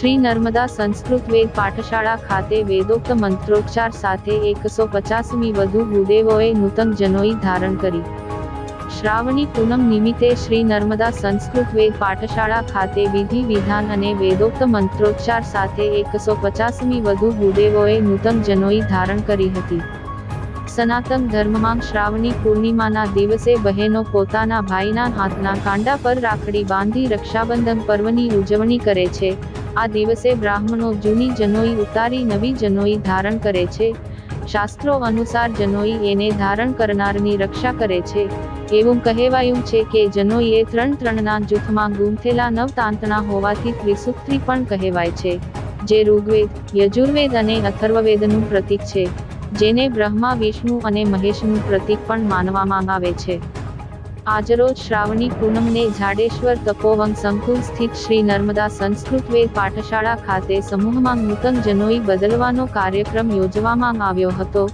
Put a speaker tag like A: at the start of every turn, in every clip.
A: શ્રી નર્મદા સંસ્કૃત વેદ પાઠશાળા ખાતે વેદોક્ત મંત્રોચ્ચાર સાથે એકસો પચાસમી વધુ ગુદેવોએ નૂતન જનોઈ ધારણ કરી. શ્રાવણી પૂનમ નિમિત્તે શ્રી નર્મદા સંસ્કૃત વેદ પાઠશાળા ખાતે વિધિ વિધાન અને વેદોક્ત મંત્રોચ્ચાર સાથે એકસો પચાસમી વધુ ગુદેવોએ નૂતન જનોઈ ધારણ કરી હતી. સનાતન ધર્મમાં શ્રાવણી પૂર્ણિમાના દિવસે બહેનો પોતાના ભાઈના હાથના કાંડા પર રાખડી બાંધી રક્ષાબંધન પર્વની ઉજવણી કરે છે. આ દિવસે બ્રાહ્મણો જૂની જનોઈ ઉતારી નવી જનોઈ ધારણ કરે છે. શાસ્ત્રો અનુસાર જનોઈ એને ધારણ કરનારની રક્ષા કરે છે. એવું કહેવાયું છે કે જનોઈએ ત્રણ ત્રણના જૂથમાં ગૂંથેલા નવ તાંતણા હોવાથી ત્રિસૂત્રી પણ કહેવાય છે. જે ઋગ્વેદ, યજુર્વેદ અને અથર્વવેદનું પ્રતીક છે. જેને બ્રહ્મા, વિષ્ણુ અને મહેશનું પ્રતીક પણ માનવામાં આવે છે. આજરોજ શ્રાવણી પૂનમને જાડેશ્વર તપોવન સંકુલ સ્થિત શ્રી નર્મદા સંસ્કૃત વેદ પાઠશાળા ખાતે સમૂહમાં નૂતન જનોઈ બદલવાનો કાર્યક્રમ યોજવામાં આવ્યો હતો,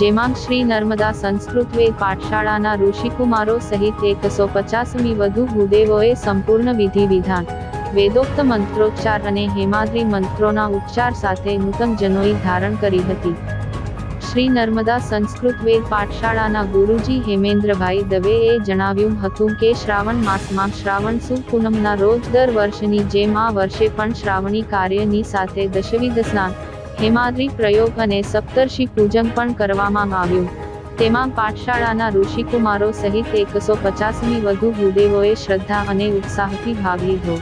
A: જેમાં શ્રી નર્મદા સંસ્કૃત વેદ પાઠશાળાના ઋષિકુમારો સહિત એકસો પચાસમી વધુ ગુદેવોએ સંપૂર્ણ વિધિ વિધાન, વેદોક્ત મંત્રોચ્ચાર અને હેમાદ્રી મંત્રોના ઉપચાર સાથે નૂતન જનોઈ ધારણ કરી હતી. શ્રી નર્મદા સંસ્કૃત વેદ પાઠશાળાના ગુરુજી હેમેન્દ્રભાઈ દવેએ જણાવ્યું હતું કે શ્રાવણ માસમાં શ્રાવણ સુદ પૂનમના રોજ દર વર્ષની જેમ આ વર્ષે પણ શ્રાવણી કાર્યની સાથે દશવિધ સ્નાન, હેમાદ્રી પ્રયોગ અને સપ્તર્ષિ પૂજન પણ કરવામાં આવ્યું. તેમાં પાઠશાળાના ઋષિકુમારો સહિત એકસો પચાસમી વધુ ગુદેવોએ શ્રદ્ધા અને ઉત્સાહથી ભાગ લીધો.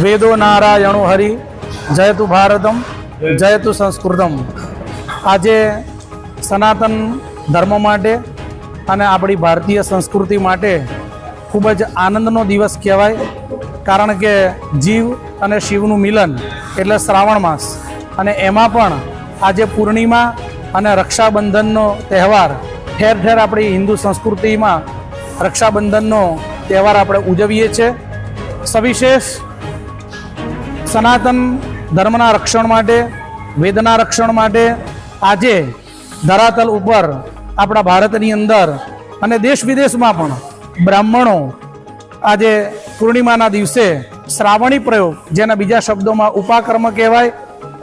B: વેદો નારાયણો હરિ જયતુ ભારતમ જયતુ સંસ્કૃતમ. આજે સનાતન ધર્મ માટે અને આપણી ભારતીય સંસ્કૃતિ માટે ખૂબ જ આનંદનો દિવસ કહેવાય, કારણ કે જીવ અને શિવનું મિલન એટલે શ્રાવણ માસ. અને એમાં પણ આજે પૂર્ણિમા અને રક્ષાબંધનનો તહેવાર, ઠેર ઠેર આપણી હિન્દુ સંસ્કૃતિમાં રક્ષાબંધનનો તહેવાર આપણે ઉજવીએ છીએ. સવિશેષ સનાતન ધર્મના રક્ષણ માટે, વેદના રક્ષણ માટે આજે ધરાતલ ઉપર આપણા ભારતની અંદર અને દેશ વિદેશમાં પણ બ્રાહ્મણો આજે પૂર્ણિમાના દિવસે શ્રાવણી પ્રયોગ, જેના બીજા શબ્દોમાં ઉપાકર્મ કહેવાય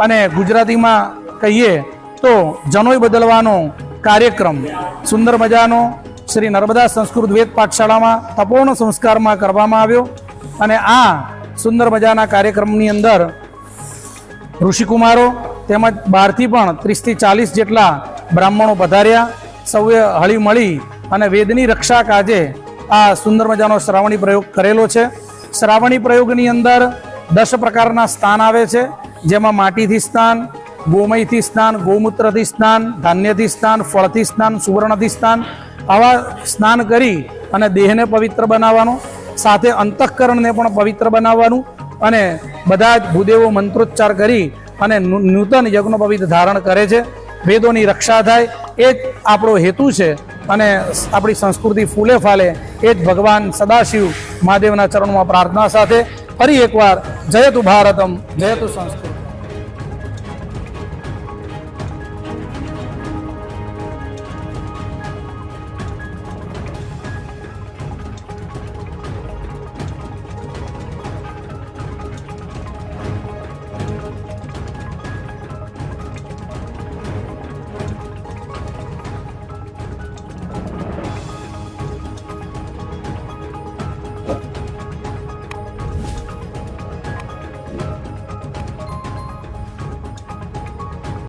B: અને ગુજરાતીમાં કહીએ તો જનોઈ બદલવાનો કાર્યક્રમ. સુંદર મજાનો શ્રી નર્મદા સંસ્કૃત વેદ પાઠશાળામાં તપોર્ણ સંસ્કારમાં કરવામાં આવ્યો અને આ સુંદર મજાના કાર્યક્રમની અંદર ઋષિકુમારો તેમજ બહારથી પણ ત્રીસથી ચાલીસ જેટલા બ્રાહ્મણો પધાર્યા. સૌએ હળીમળી અને વેદની રક્ષા કાજે આ સુંદર મજાનો શ્રાવણી પ્રયોગ કરેલો છે. શ્રાવણી પ્રયોગની અંદર દસ પ્રકારના સ્થાન આવે છે. જેમાં માટીથી સ્નાન, ગોમયથી સ્નાન, ગૌમૂત્રથી સ્નાન, ધાન્યથી સ્નાન, ફળથી સ્નાન, સુવર્ણથી સ્નાન આવા સ્નાન કરી અને દેહને પવિત્ર બનાવવાનો સાથે અંતઃકરણને પણ પવિત્ર બનાવવાનું અને બધા જ ભૂદેવો મંત્રોચ્ચાર કરી અને નૂતન યજ્ઞોપવિત ધારણ કરે છે. વેદોની રક્ષા થાય, એ જ આપણો હેતુ છે અને આપણી સંસ્કૃતિ ફૂલે ફાલે, એ જ ભગવાન સદાશિવ મહાદેવના ચરણમાં પ્રાર્થના સાથે ફરી એકવાર જયતુ ભારતમ, જયતુ સંસ્કૃત.